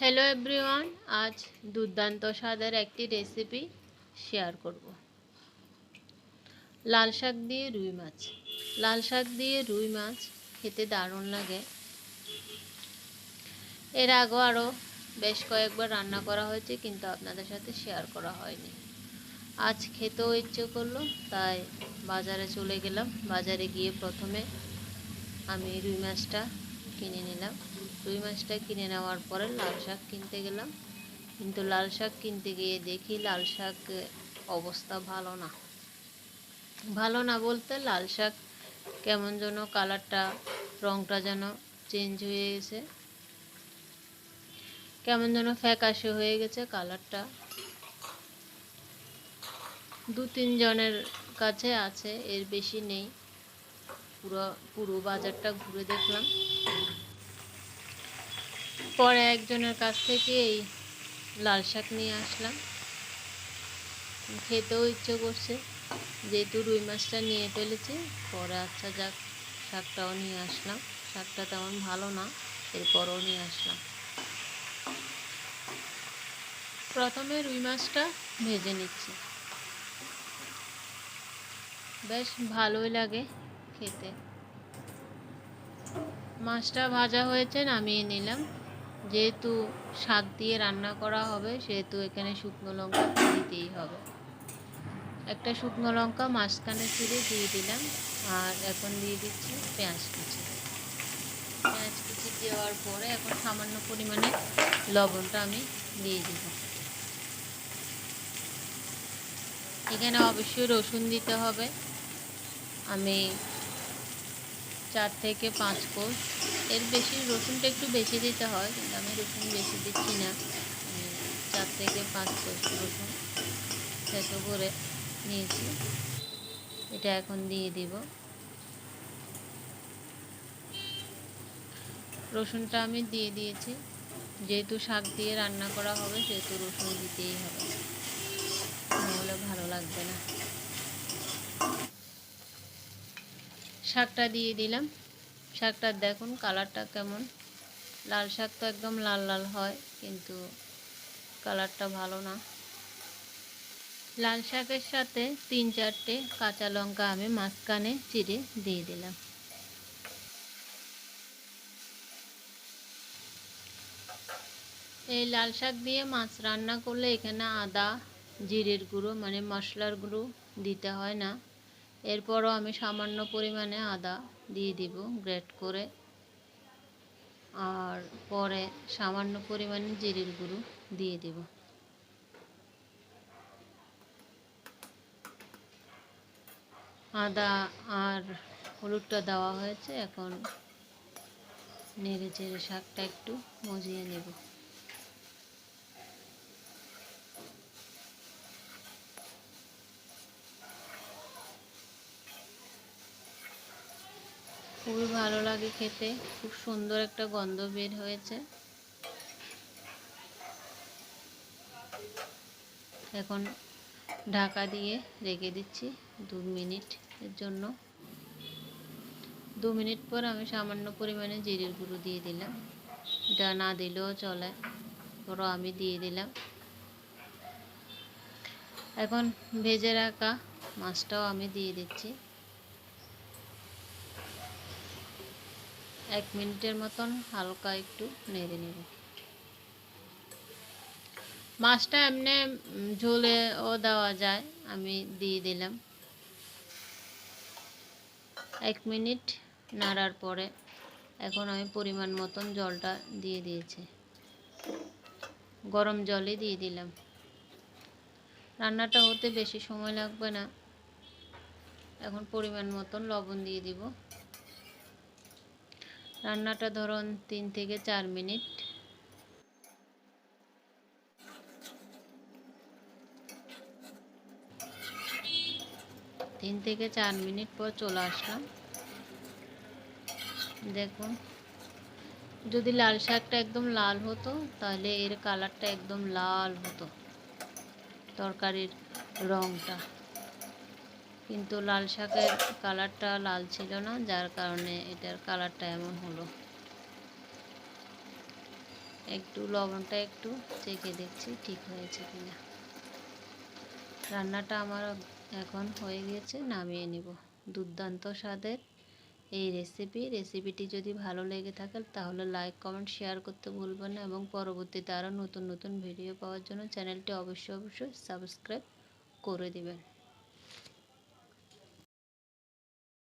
Hello everyone আজ দুর্দান্ত স্বাদের একটি রেসিপি শেয়ার করব। লাল শাক দিয়ে রুই মাছ। লাল শাক দিয়ে রুই মাছ খেতে দারুণ লাগে। এর আগেও আরও বেশ কয়েকবার রান্না করা হয়েছে, কিন্তু আপনাদের সাথে শেয়ার করা হয়নি। আজ খেতেও ইচ্ছে করল, তাই বাজারে চলে গেলাম। বাজারে গিয়ে প্রথমে আমি রুই মাছটা কিনে নিলাম। রুই মাছটা কিনে নেওয়ার পরে লাল শাক কিনতে গেলাম। কিন্তু লাল শাক কিনতে গিয়ে দেখি লাল শাক অবস্থা ভালো না। ভালো না বলতে লাল শাক কেমন যেন কালারটা, রংটা যেন চেঞ্জ হয়ে গেছে। কেমন যেন ফ্যাকাশে হয়ে গেছে কালারটা। দু তিনজনের কাছে আছে, এর বেশি নেই। পুরো পুরো বাজারটা ঘুরে দেখলাম। পরে একজনের কাছ থেকে এই লাল শাক নিয়ে আসলাম। খেতেও ইচ্ছে করছে, যেহেতু রুই মাছটা নিয়ে ফেলেছি, পরে আচ্ছা যাক, শাকটাও নিয়ে আসলাম। শাকটা তেমন ভালো না, এরপরও নিয়ে আসলাম। প্রথমে রুই মাছটা ভেজে নিচ্ছি। বেশ ভালোই লাগে খেতে। মাছটা ভাজা হয়েছে, নামিয়ে নিলাম। যেহেতু শাক দিয়ে রান্না করা হবে, সেহেতু এখানে শুকনো লঙ্কা দিতেই হবে। একটা শুকনো লঙ্কা মাঝখানে চিড়ে দিয়ে দিলাম, আর এখন দিয়ে দিচ্ছি পেঁয়াজ কুচি। পেঁয়াজ কুচি দেওয়ার পরে এখন সামান্য পরিমাণে লবণটা আমি দিয়ে দিব। এখানে অবশ্যই রসুন দিতে হবে। আমি চার থেকে পাঁচ কোষ এর বেশি রসুনটা একটু বেশি দিতে হয়, কিন্তু আমি রসুন বেশি দিচ্ছি না। চার থেকে পাঁচ কোষ রসুন থেতো করে নিয়েছি। এটা এখন দিয়ে দিব। রসুনটা আমি দিয়ে দিয়েছি। যেহেতু শাক দিয়ে রান্না করা হবে, সেহেতু রসুন দিতেই হবে। নাহলে ভালো লাগবে না। শাকটা দিয়ে দিলাম। শাকটা দেখুন, কালারটা কেমন। লাল শাক তো একদম লাল লাল হয়, কিন্তু কালারটা ভালো না। লাল শাকের সাথে তিন চারটে কাঁচা লঙ্কা আমি মাঝখানে চিড়ে দিয়ে দিলাম। এই লাল শাক দিয়ে মাছ রান্না করলে এখানে আদা, জিরের গুঁড়ো মানে মশলার গুঁড়ো দিতে হয় না। এরপরও আমি সামান্য পরিমাণে আদা দিয়ে দিব, গ্রেট করে। আর পরে সামান্য পরিমাণে জিরির গুঁড়ো দিয়ে দিব। আদা আর হলুদটা দেওয়া হয়েছে, এখন নেড়ে চেড়ে শাকটা একটু মজিয়ে নেব। খুবই ভালো লাগে খেতে। খুব সুন্দর একটা গন্ধ বের হয়েছে। এখন ঢাকা দিয়ে রেখে দিচ্ছি দু মিনিট এর জন্য। দু মিনিট পর আমি সামান্য পরিমাণে জিরের গুঁড়ো দিয়ে দিলাম। এটা না দিলেও চলে পরও আমি দিয়ে দিলাম। এখন ভেজে রাখা মাছটাও আমি দিয়ে দিচ্ছি। এক মিনিটের মতন হালকা একটু নেড়ে নেব। মাছটা এমনি ঝোলেও দেওয়া যায়, আমি দিয়ে দিলাম। এক মিনিট নাড়ার পরে এখন আমি পরিমাণ মতন জলটা দিয়ে দিয়েছি। গরম জলই দিয়ে দিলাম। রান্নাটা হতে বেশি সময় লাগবে না। এখন পরিমাণ মতন লবণ দিয়ে দিব। রান্নাটা ধরুন তিন থেকে চার মিনিট। তিন থেকে চার মিনিট পর চলে আসলাম। দেখুন, যদি লাল শাকটা একদম লাল হতো, তাহলে এর কালারটা একদম লাল হতো। তরকারির রঙটা কিন্তু লাল শাকের কালারটা লাল ছিল না, যার কারণে এটার কালারটা এমন হলো। একটু লবণটা একটু চেখে দেখছি ঠিক হয়েছে কিনা। রান্নাটা আমার এখন হয়ে গিয়েছে নামিয়ে নিব। দুর্দান্ত স্বাদের এই রেসিপি। রেসিপিটি যদি ভালো লেগে থাকে তাহলে লাইক, কমেন্ট, শেয়ার করতে ভুলবেন না এবং পরবর্তীতে আরও নতুন নতুন ভিডিও পাওয়ার জন্য চ্যানেলটি অবশ্যই অবশ্যই সাবস্ক্রাইব করে দিবেন।